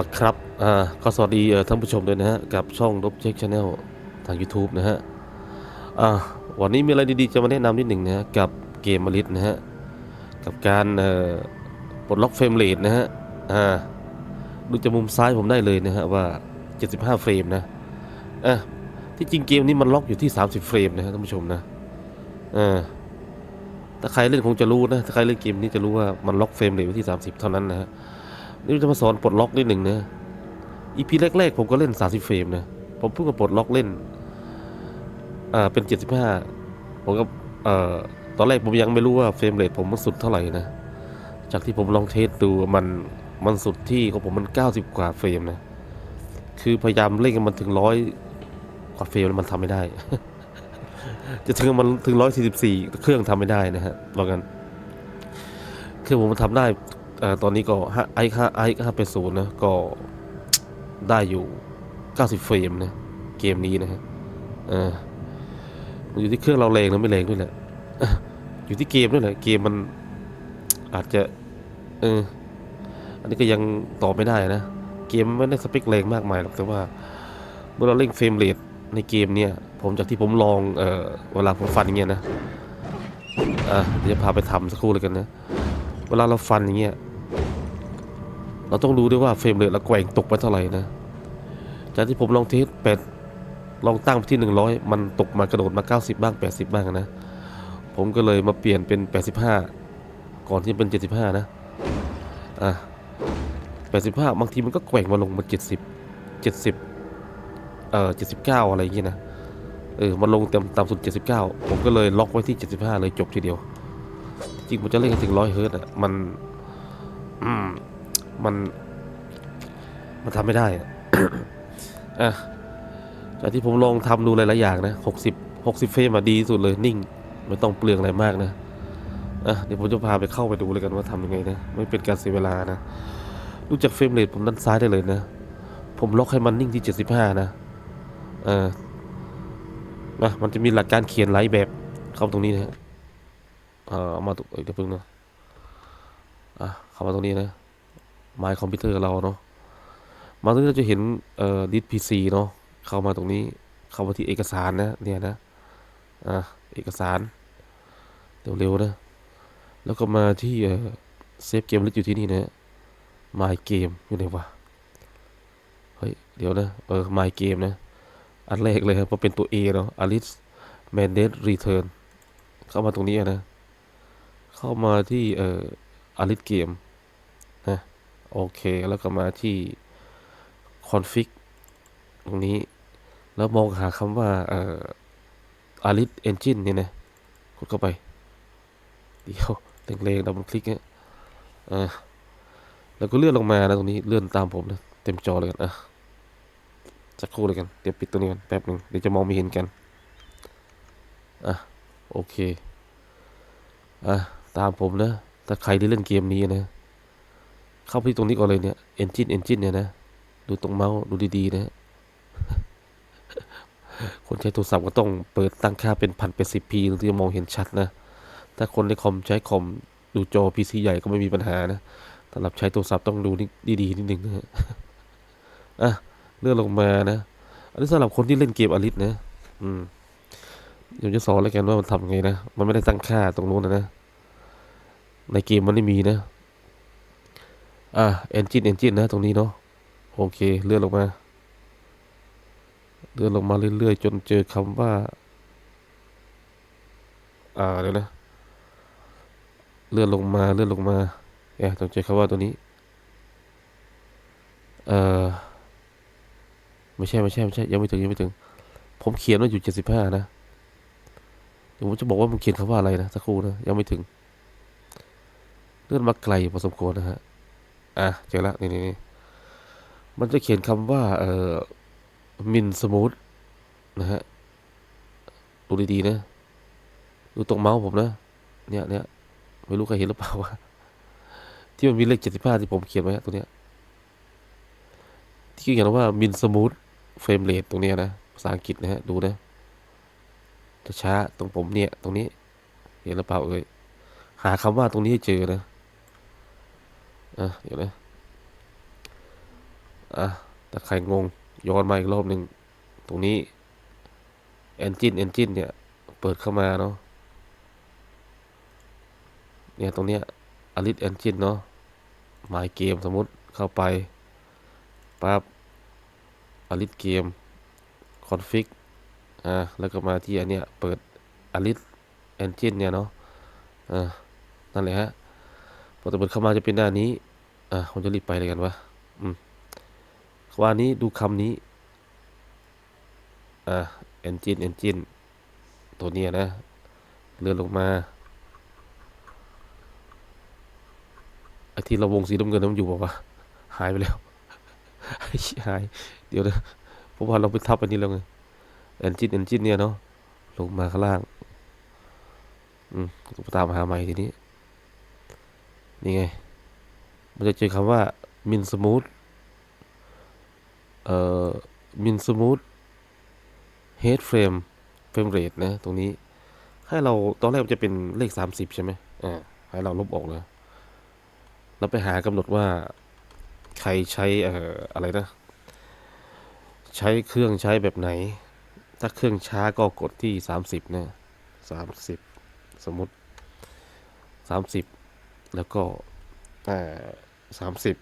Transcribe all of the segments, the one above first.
ละครับอ่าก็สวัสดีท่านผู้ชมด้วยนะฮะ กับช่องลบเช็คชาแนลทาง YouTube นะฮะอ่าวันนี้มีอะไรดีๆ จะมาแนะนำนิดหนึ่งนะฮะ กับเกมมาริสนะฮะ กับการเอ่อปลดล็อกเฟรมเรทนะฮะ อ่า ดูจากมุมซ้ายผมได้เลยนะฮะ ว่า 75 เฟรมนะอะที่จริงเกมนี้มันล็อกอยู่ที่ 30 เฟรมนะฮะท่านผู้ชมนะอ่าถ้าใครเล่นคงจะรู้นะ ถ้าใครเล่นเกมนี้จะรู้ว่ามันล็อกเฟรมเรทไว้ที่ 30 เท่านั้นนะฮะ นี่จะมาสอนปลดล็อกนิดหนึ่งนะอีพีแรกๆ ผมก็เล่น 30 เฟรมนะ ผมเพิ่งมาปลดล็อกเล่น อ่า เป็น 75 ผมก็เอ่อตอนแรกผมยังไม่รู้ว่าเฟรมเรทผมมันสุดเท่าไหร่นะ จากที่ผมลองเทสดูมันมันสุดที่ของผมมัน 90 กว่าเฟรมนะ คือพยายามเล่นกันมันถึงร้อยกว่าเฟรมมันทำไม่ได้ จะถึงมันถึงร้อยสี่สิบสี่เครื่องทำไม่ได้นะฮะลองกันเครื่องผมมันทำได้ ตอนนี้ก็ไอค่าไอค่าเป็นศูนย์นะ ก็ได้อยู่ 90 เฟรมนะ เกมนี้นะฮะออมันอยู่ที่เครื่องเราแรงหรือไม่แรงด้วยแหละอยู่ที่เกมด้วยแหละ เกมมันอาจจะ เออ อันนี้ก็ยังตอบไม่ได้นะ เกมไม่ได้สเปคแรงมากมายหรอกแต่ว่า เมื่อเราเล่นเฟรมเรทในเกมเนี่ย ผมจากที่ผมลอง เออเวลาผมฟันเงี้ยนะ อะเดี๋ยวจะพาไปทำสักครู่เลยกันนะ เวลาเราฟันอย่างเงี้ย เราต้องรู้ด้วยว่าเฟรมเรทเราแกว่งตกไปเท่าไหร่นะ จากที่ผมลองเทสแปดลองตั้งไปที่หนึ่งร้อยมันตกมากระโดดมาเก้าสิบบ้างแปดสิบบ้างนะ ผมก็เลยมาเปลี่ยนเป็นแปดสิบห้าก่อนที่เป็นเจ็ดสิบห้านะ อะแปดสิบห้าบางทีมันก็แกว่งมาลงมาเจ็ดสิบเจ็ดสิบเอ่อเจ็ดสิบเก้าอะไรอย่างเงี้ยนะ เออ มันลงเต็มต่ำสุดเจ็ดสิบเก้าผมก็เลยล็อกไว้ที่เจ็ดสิบห้าเลยจบทีเดียว จริงผมจะเล่นกันถึงร้อยเฮิร์ตอะมันอืมมัน มันทำไม่ได้อะอะจากที่ผมลองทำดูหลายๆอย่างนะหกสิบหกสิบเฟรมอะดีสุดเลยนิ่ง ไม่ต้องเปลืองอะไรมากนะอะเดี๋ยวผมจะพาไปเข้าไปดูเลยกันว่าทำยังไงนะไม่เป็นการเสียเวลานะดูจากเฟรมเรทผมด้านซ้ายได้เลยนะ ผมล็อกให้มันนิ่งที่เจ็ดสิบห้านะเออนะมันจะมีหลักการเขียนหลายแบบเข้าตรงนี้นะ เอ่อเอามาตรงเอ้ยเดี๋ยวเพิ่งนะอะเข้ามาตรงนี้นะไมค์คอมพิวเตอร์เราเนาะมาตรงนี้เราจะเห็นเอ่อดิสพีซีเนาะเข้ามาตรงนี้เข้ามาที่เอกสารนะเนี่ยนะอะเอกสารเร็วๆนะแล้วก็มาที่เอ่อเซฟเกมลิสต์อยู่ที่นี่นะ My Game อยู่ไหนวะเฮ้ยเดี๋ยวนะเออ My Game นะ อันแรกเลยครับเพราะเป็นตัว A เนาะ Alice Mandate Return เข้ามาตรงนี้นะ เข้ามาที่เอ่อ Alice Game นะโอเค แล้วก็มาที่ config ตรงนี้ แล้วมองหาคำว่าเอ่อ Alice Engine เนี่นะกดเข้าไป เดี๋ยวเล็งๆดับเบิลคลิกเนี่ยอ่าแล้วก็เลื่อนลงมานะตรงนี้เลื่อนตามผมนะเต็มจอเลยกันอะสักครู่เลยกันเดี๋ยวปิดตรงนี้กันแป๊บหนึ่งเดี๋ยวจะมองไม่เห็นกันอะโอเคอะ ตามผมนะ ถ้าใครที่เล่นเกมนี้นะ เข้าไปตรงนี้ก่อนเลยเนี่ย engine engine เนี่ยนะ ดูตรงเมาส์ดูดีๆนะ คนใช้โทรศัพท์ก็ต้องเปิดตั้งค่าเป็นพันเป็นสิบพีถึงจะมองเห็นชัดนะ ถ้าคนในคอมใช้คอมดูจอ PC ใหญ่ก็ไม่มีปัญหานะสำหรับใช้โทรศัพท์ต้องดูนิดีๆนิดนึงนะฮะอะเลื่อนลงมานะ อันนี้สำหรับคนที่เล่นเกมอลิสนะ อืมเดี๋ยวจะสอนแล้วกันว่ามันทำไงนะ มันไม่ได้ตั้งค่าตรงนู้นนะนะ ในเกมมันไม่มีนะ อะ engine engine นะตรงนี้เนาะโอเคเลื่อนลงมา เลื่อนลงมาเรื่อยๆ จนเจอคำว่า อ่าเดี๋ยวนะ เลื่อนลงมาเลื่อนลงมาเอ๊ะต้องเจอคำว่าตัวนี้ เอ่อไม่ใช่ไม่ใช่ไม่ใช่ยังไม่ถึงยังไม่ถึง ผมเขียนว่าอยู่เจ็ดสิบห้านะเดี๋ยวผมจะบอกว่ามันเขียนคำว่าอะไรนะสักครู่นะยังไม่ถึง เลื่อนมาไกลพอสมควรนะฮะ อะเจอแล้วนี่นี่นมันจะเขียนคำว่า เอ่อมินสมูทนะฮะ ดูดีๆนะ ดูตรงเมาส์ผมนะ เนี่ยเนี่ยไม่รู้ใครเห็นหรือเปล่าวะที่มันมีเลขเจ็ดสิบห้าที่ผมเขียนไว้ตรงเนี้ย ที่เขียนว่ามินสมูทเฟรมเรทตรงเนี้ยนะ ภาษาอังกฤษนะฮะ ดูนะจะช้าตรงผมเนี่ย ตรงนี้ เห็นหรือเปล่าเอ่ยหาคำว่าตรงนี้ให้เจอนะ อะเดี๋ยวนะอะแต่ใครงงย้อนมาอีกรอบหนึ่งตรงนี้ engine engine เนี่ย เปิดเข้ามาเนาะเนี่ยตรงเนี้ย Alice Engine เนาะ My Game สมมุติเข้าไปปั๊บ Alice Game Config อ่าแล้วก็มาที่อันเนี้ยเปิด Alice Engine เนี่ยเนาะอ่านั่นแหละฮะ พอตะเปิดเข้ามาจะเป็นหน้านี้ อะผมจะรีบไปเลยกันวะอืมว่านี้ดูคำนี้ อะ engine engine ตัวนี้นะ เลื่อนลงมาไอ้ที่เราวงสีน้ำเงินนั้นมันอยู่บอกว่า หายไปแล้วหาย เดี๋ยวนะเพราะว่าเราไปทับอันนี้แล้วไง engine engine เนี่ยเนาะลงมาข้างล่าง อืมต้องตามหาใหม่ทีนี้ นี่ไง มันจะเจอคำว่า min smooth เอ่อ min smooth head frame frame rate นะ ตรงนี้ ให้เราตอนแรกมันจะเป็นเลข 30 ใช่ไหมอ่า ให้เราลบออกเลยแล้วไปหากำหนดว่าใครใช้เอ่ออะไรนะ ใช้เครื่องใช้แบบไหน ถ้าเครื่องช้าก็กดที่ 30นะ30 สมมติ 30 แล้วก็สามสิบ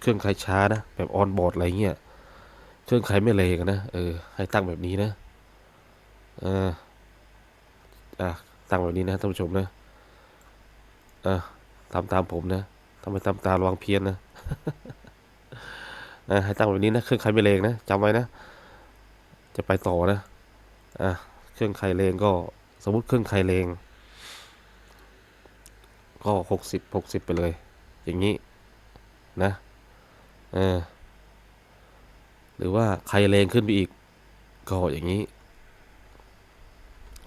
เครื่องใครช้านะ แบบออนบอร์ดอะไรเงี้ยเครื่องใครไม่เลกันนะเออให้ตั้งแบบนี้นะเอออะตั้งแบบนี้นะท่านผู้ชมนะอะตามตามผมนะทำไมตามตามระวังเพี้ยนนะอะให้ตั้งแบบนี้นะเครื่องใครไม่เลงนะจำไว้นะ จะไปต่อนะอะเครื่องใครเลงก็สมมติเครื่องใครเลง ก็หกสิบหกสิบไปเลย อย่างนี้นะเออหรือว่าใครแรงขึ้นไปอีก ก็อย่างนี้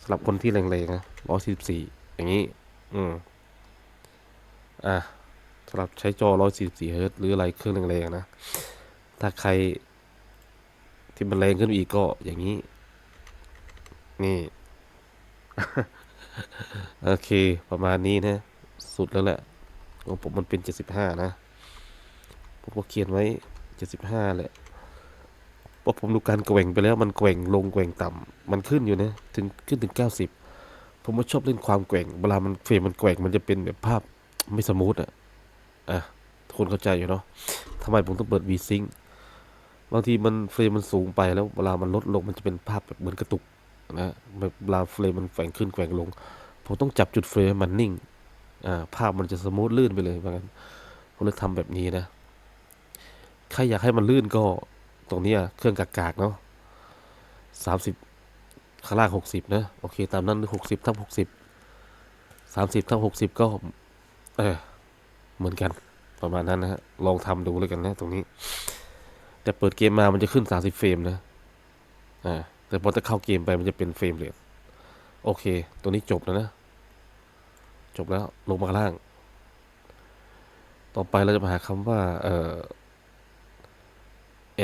สำหรับคนที่แรงๆนะร้อยสิบสี่อย่างนี้ อืมอะสำหรับใช้จอร้อยสี่สี่เฮิร์ตหรืออะไรเครื่องแรงๆนะ ถ้าใครที่มันแรงขึ้นไปอีกก็อย่างนี้ นี่ โอเค ประมาณนี้นะ สุดแล้วแหละของผมมันเป็นเจ็ดสิบห้านะ ผมก็เขียนไว้เจ็ดสิบห้าแหละพอผมดูการแกว่งไปแล้วมันแกว่งลงแกว่งต่ำมันขึ้นอยู่นะถึงขึ้นถึงเก้าสิบผมว่าชอบเล่นความแกว่งเวลามันเฟรมมันแกว่งมันจะเป็นแบบภาพไม่สมูทอะอะทุกคนเข้าใจอยู่เนาะทำไมผมต้องเปิด V Sync บางทีมันเฟรมมันสูงไปแล้วเวลามันลดลงมันจะเป็นภาพแบบเหมือนกระตุกนะแบบเวลาเฟรมมันแกว่งขึ้นแกว่งลง ผมต้องจับจุดเฟรมมันนิ่ง ภาพมันจะสมูทลื่นไปเลยว่างั้นผมเลยทำแบบนี้นะใครอยากให้มันลื่นก็ตรงนี้เครื่องกากๆเนาะสามสิบข้างล่างหกสิบนะโอเค ตามนั้นหกสิบทับหกสิบสามสิบทับหกสิบก็ เออเหมือนกันประมาณนั้นนะฮะลองทำดูแล้วกันนะตรงนี้ แต่เปิดเกมมามันจะขึ้นสามสิบเฟรมนะอ่าแต่พอจะเข้าเกมไปมันจะเป็นเฟรมเรทโอเค ตัวนี้จบแล้วนะ จบแล้วลงมาข้างล่าง ต่อไปเราจะมาหาคำว่า เอ่อ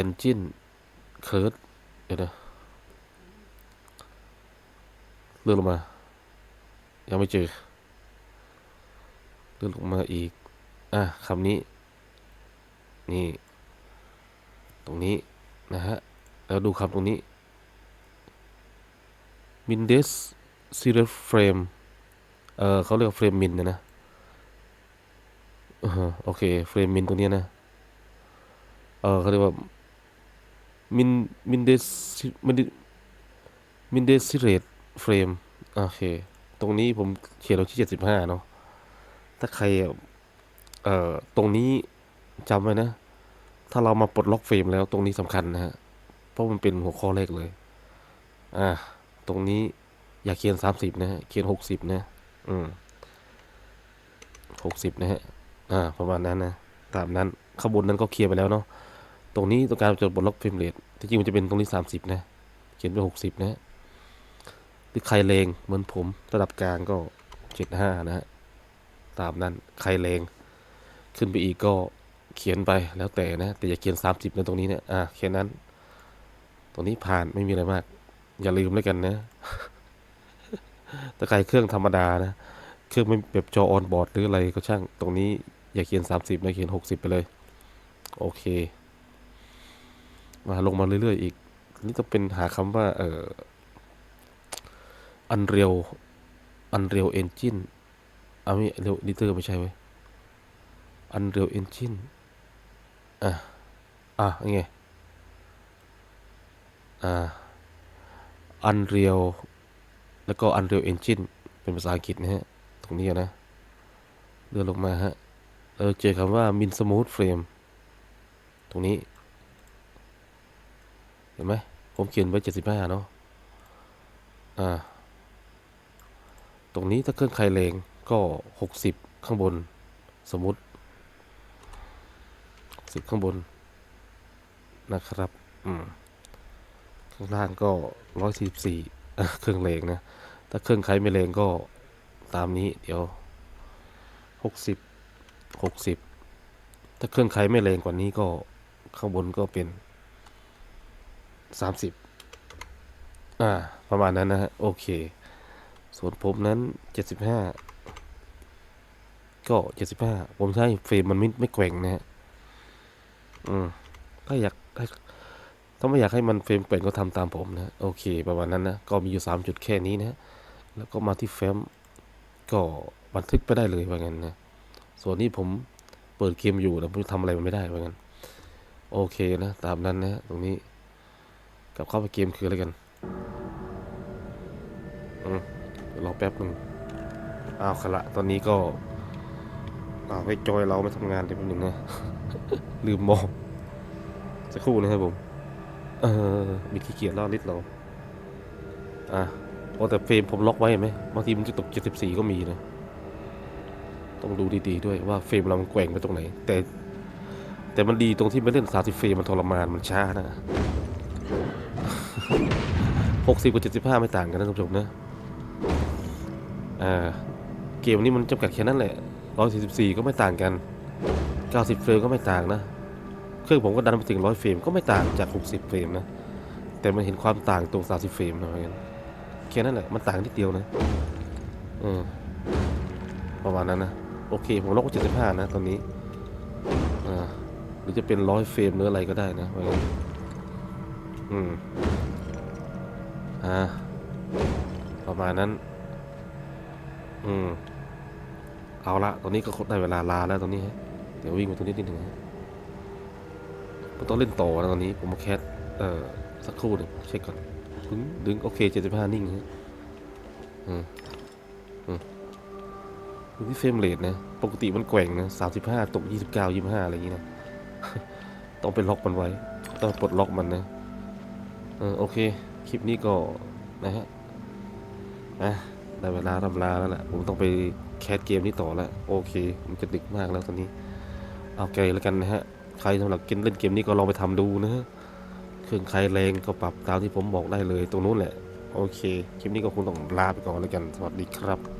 engine curve เดี๋ยวนะเลื่อนลงมา ยังไม่เจอ เลื่อนลงมาอีก อะคำนี้ นี่ ตรงนี้ นะฮะ แล้วดูคำตรงนี้ Mindes Serial Frame เออเขาเรียกเฟรมมินนะนะโอเคเฟรมมินตรงนี้นะ เออเขาเรียกว่ามินมินเดสมินมินเดซิเรตเฟรมโอเค ตรงนี้ผมเขียนเราที่เจ็ดสิบห้าเนาะถ้าใครเอ่อตรงนี้จำไว้นะ ถ้าเรามาปลดล็อกเฟรมแล้วตรงนี้สำคัญนะฮะ เพราะมันเป็นหัวข้อแรกเลย อ่า ตรงนี้อย่าเขียนสามสิบนะฮะ เขียนหกสิบนะ อืมหกสิบนะฮะ อ่า ประมาณนั้นนะ ตามนั้นข้างบนนั้นก็เคลียร์ไปแล้วเนาะ ตรงนี้ต้องการจะปลดล็อกเฟรมเรทที่จริงมันจะเป็นตรงนี้สามสิบนะ เขียนไปหกสิบนะฮะหรือใครเลงเหมือนผมระดับกลางก็เจ็ดห้านะฮะ ตามนั้นใครเลงขึ้นไปอีกก็เขียนไปแล้วแต่นะ แต่อย่าเขียนสามสิบนะตรงนี้เนี่ย อ่า แค่นั้น ตรงนี้ผ่านไม่มีอะไรมาก อย่าลืมแล้วกันนะ ถ้าใครเครื่องธรรมดานะ เครื่องไม่แบบจอออนบอร์ดหรืออะไรก็ช่าง ตรงนี้อย่าเขียน 30นะเขียน 60 ไปเลย โอเค มาลงมาเรื่อยๆอีก นี่ต้องเป็นหาคำว่า เอ่อ Unreal Unreal Engine เอาไม่ Unreal Editor ไม่ใช่เว้ย Unreal Engine อะ อะยังไงอ่า Unreal แล้วก็ Unreal Engine เป็นภาษาอังกฤษนะฮะ ตรงนี้นะ เลื่อนลงมาฮะ เราเจอคำว่า Min Smooth Frame ตรงนี้ เห็นไหม ผมเขียนไว้ 75 เนาะ อ่า ตรงนี้ถ้าเครื่องใครแรงก็ 60 ข้างบน สมมุติ10ข้างบน นะครับ อืม ข้างล่างก็ 144อ่ เครื่องแรงนะ ถ้าเครื่องใครไม่แรงก็ตามนี้เดี๋ยว60 60ถ้าเครื่องใครไม่แรงกว่านี้ก็ข้างบนก็เป็น30อ่า ประมาณนั้นนะฮะ โอเค ส่วนผมนั้น75ก็75ผมใช้เฟรมมันไม่ไม่แกว่งนะฮะ อืม ถ้าอยากให้ ถ้าไม่อยากให้มันเฟรมแกว่งก็ทำตามผมนะโอเคประมาณนั้นนะก็มีอยู่ 3 จุดแค่นี้นะแล้วก็มาที่เฟรมก็บันทึกไปได้เลยว่างั้นนะส่วนนี้ผมเปิดเกมอยู่แต่ผมทำอะไรมันไม่ได้ว่างั้นโอเคนะตามนั้นนะตรงนี้กลับเข้าไปเกมคืออะไรกันอืมเดี๋ยวรอแป๊บหนึ่งอ้าวขละตอนนี้ก็อ้าวให้จอยเราไม่ทำงานเดี๋ยวแป๊บหนึงนะลืมมองสักครู่นะครับผม เออมีขี้เกียจล่อลิดเรา อะโอ้แต่เฟรมผมล็อกไว้เห็นไหมบางทีมันจะตก 74 ก็มีนะ ต้องดูดีๆด้วยว่าเฟรมเรามันแกว่งไปตรงไหน แต่ แต่มันดีตรงที่ไม่เล่น 30 เฟรมมันทรมานมันช้านะ 60 กับ 75 ไม่ต่างกันนะท่านผู้ชมนะ อ่า เกมนี้มันจำกัดแค่นั้นแหละ 144 ก็ไม่ต่างกัน 90 เฟรมก็ไม่ต่างนะ เครื่องผมก็ดันไปถึง100เฟรมก็ไม่ต่างจาก 60 เฟรมนะ แต่มันเห็นความต่างตรง 30 เฟรมนะเพราะงั้นแค่นั้นแหละมันต่างนิดเดียวนะเออประมาณนั้นนะ โอเค ผมล็อกไว้75 นะ ตอนนี้อ่าหรือจะเป็น100เฟรมหรืออะไรก็ได้นะอืมอ่าประมาณนั้น อืมเอาละตอนนี้ก็ได้เวลาลาแล้วตอนนี้ฮะเดี๋ยววิ่งไปตรงนี้นิดหนึ่งฮะ ผมต้องเล่นต่อนะตอนนี้ผมมาแคสเอ่อสักครู่หนึ่งเช็คก่อนดึงดึงโอเคเจ็ดสิบห้านิ่งฮะอืมอืมดูที่เฟรมเรทนะ ปกติมันแกว่งนะสามสิบห้าตกยี่สิบเก้ายี่สิบห้าอะไรอย่างงี้นะ ต้องไปล็อกมันไว้ ต้องปลดล็อกมันนะเออโอเค คลิปนี้ก็นะฮะอะได้เวลาทำลาแล้วแหละผมต้องไปแคสเกมนี้ต่อแล้ว โอเค มันจะดึกมากแล้วตอนนี้ เอาไกลแล้วกันนะฮะ ใครสำหรับเกมเล่นเกมนี้ก็ลองไปทำดูนะฮะเครื่องใครแรงก็ปรับตามที่ผมบอกได้เลยตรงนู้นแหละ โอเค คลิปนี้ก็คงต้องลาไปก่อนแล้วกัน สวัสดีครับ